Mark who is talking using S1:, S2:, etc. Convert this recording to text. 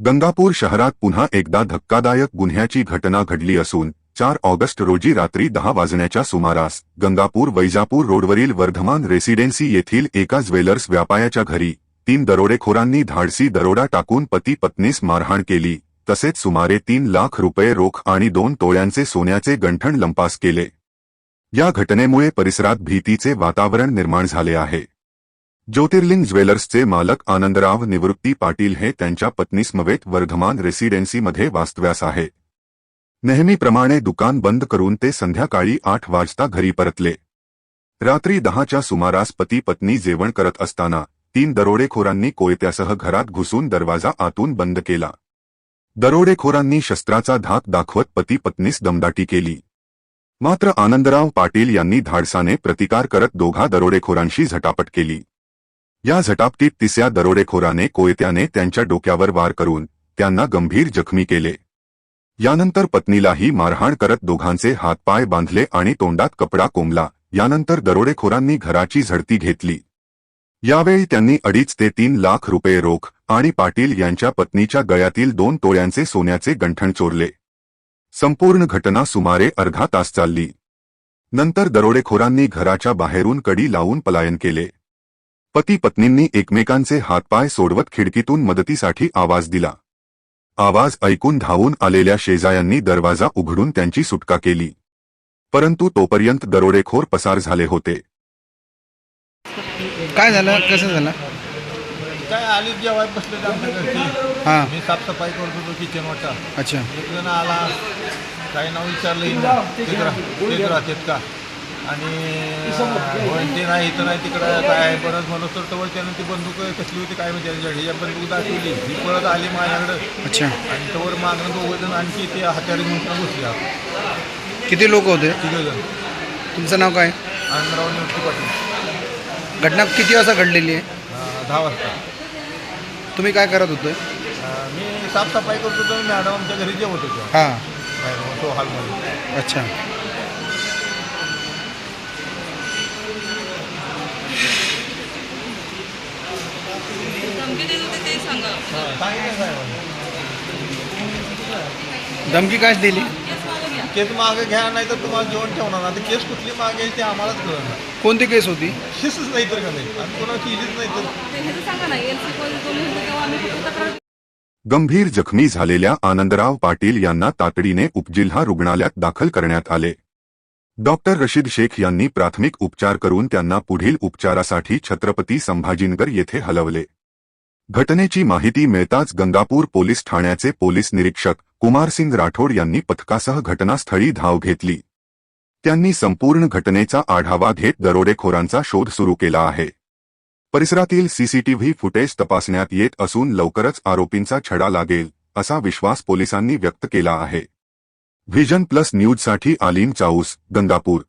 S1: गंगापूर शहरात पुन्हा एकदा धक्कादायक गुन्ह्याची घटना घडली असून चार ऑगस्ट रोजी रात्री दहा वाजण्याच्या सुमारास गंगापूर वैजापूर रोडवरील वर्धमान रेसिडेन्सी येथील एका ज्वेलर्स व्यापायाच्या घरी तीन दरोडेखोरांनी धाडसी दरोडा टाकून पती पत्नीस मारहाण केली. तसेच सुमारे तीन लाख रुपये रोख आणि दोन तोळ्यांचे सोन्याचे गंठण लंपास केले. या घटनेमुळे परिसरात भीतीचे वातावरण निर्माण झाले आहे. ज्योतिर्लिंग ज्वेलर्सचे मालक आनंदराव निवृत्ती पाटील हे त्यांच्या पत्नीसमवेत वर्धमान रेसिडेन्सीमध्ये वास्तव्यास आहे. नेहमीप्रमाणे दुकान बंद करून ते संध्याकाळी आठ वाजता घरी परतले. रात्री दहाच्या सुमारास पती पत्नी जेवण करत असताना तीन दरोडेखोरांनी कोयत्यासह घरात घुसून दरवाजा आतून बंद केला. दरोडेखोरांनी शस्त्राचा धाक दाखवत पती पत्नीस दमदाटी केली. मात्र आनंदराव पाटील यांनी धाडसाने प्रतिकार करत दोघा दरोडेखोरांशी झटापट केली. या झटापटीत तिसऱ्या दरोडेखोराने कोयत्याने त्यांच्या डोक्यावर वार करून त्यांना गंभीर जखमी केले. यानंतर पत्नीलाही मारहाण करत दोघांचे हातपाय बांधले आणि तोंडात कपडा कोंबला. यानंतर दरोडेखोरांनी घराची झडती घेतली. यावेळी त्यांनी अडीच ते तीन लाख रुपये रोख आणि पाटील यांच्या पत्नीच्या गळ्यातील दोन तोळ्यांचे सोन्याचे गंठण चोरले. संपूर्ण घटना सुमारे अर्धा तास चालली. नंतर दरोडेखोरांनी घराच्या बाहेरून कडी लावून पलायन केले. पती पत्नींनी एकमेकांचे हातपाय सोडवत खिडकीतून मदतीसाठी आवाज दिला. आवाज ऐकून धावून आलेल्या शेजायांनी दरवाजा उघडून त्यांची सुटका केली. परंतु तोपर्यंत दरोडेखोर पसार झाले होते.
S2: काय झालं? कसं झालं?
S3: काय आली जेवाय बसले आमच्या घरची.
S2: हां.
S3: मी साफसफाई करत होतो किचन वाटा
S2: अच्छा.
S3: एक जण आला. काही नाव विचारलं राहतात का? आणि होय ते नाही इथं नाही तिकडं काय परत म्हणत तर तवर त्यानं ती बंदूक कसली होती काय माहिती त्याच्याकडे ह्या बंदूक दाखवली. ही पळत आली माझ्याकडं.
S2: अच्छा.
S3: आणि तवर मागणं दोघं जण आणखी ते हत्यारी म्हणून घुसले आत
S2: किती लोक होते?
S3: तिघं जण.
S2: तुमचं नाव काय?
S3: आनंदराव निवृत्ती पाटील.
S2: घटना किती वाजता घडलेली आहे?
S3: दहा वाजता.
S2: तुम्ही काय करत होते?
S3: मी साफसफाई करत होतो मॅडम आमच्या घरी जेवत होतो
S2: हां.
S3: तो हॉलमध्ये
S2: अच्छा.
S4: धमकी
S2: काय दिली।
S4: केस मागं घ्या
S3: नाही तर तुम्हाला जेवण ठेवणार आता केस कुठली मागे ते आम्हालाच कळणार
S2: कोणती केस होती?
S3: शिस्तच नाही तर का नाही? आणि कोणा केलीच नाही तर?
S4: ना
S1: गंभीर जखमी झालेल्या आनंदराव पाटील यांना तातडीने उपजिल्हा रुग्णालयात दाखल करण्यात आले. डॉक्टर रशीद शेख यांनी प्राथमिक उपचार करून त्यांना पुढील उपचारासाठी छत्रपती संभाजीनगर येथे हलवले. घटनेची माहिती मिळताच गंगापूर पोलीस ठाण्याचे पोलीस निरीक्षक कुमारसिंग राठोड यांनी पथकासह घटनास्थळी धाव घेतली. त्यांनी संपूर्ण घटनेचा आढावा घेत दरोडेखोरांचा शोध सुरू केला आहे. परिसरातील सीसीटीव्ही फुटेज तपासण्यात येत असून लवकरच आरोपींचा छडा लागेल असा विश्वास पोलिसांनी व्यक्त केला आहे. व्हिजन प्लस न्यूजसाठी आलीम चाऊस गंगापूर.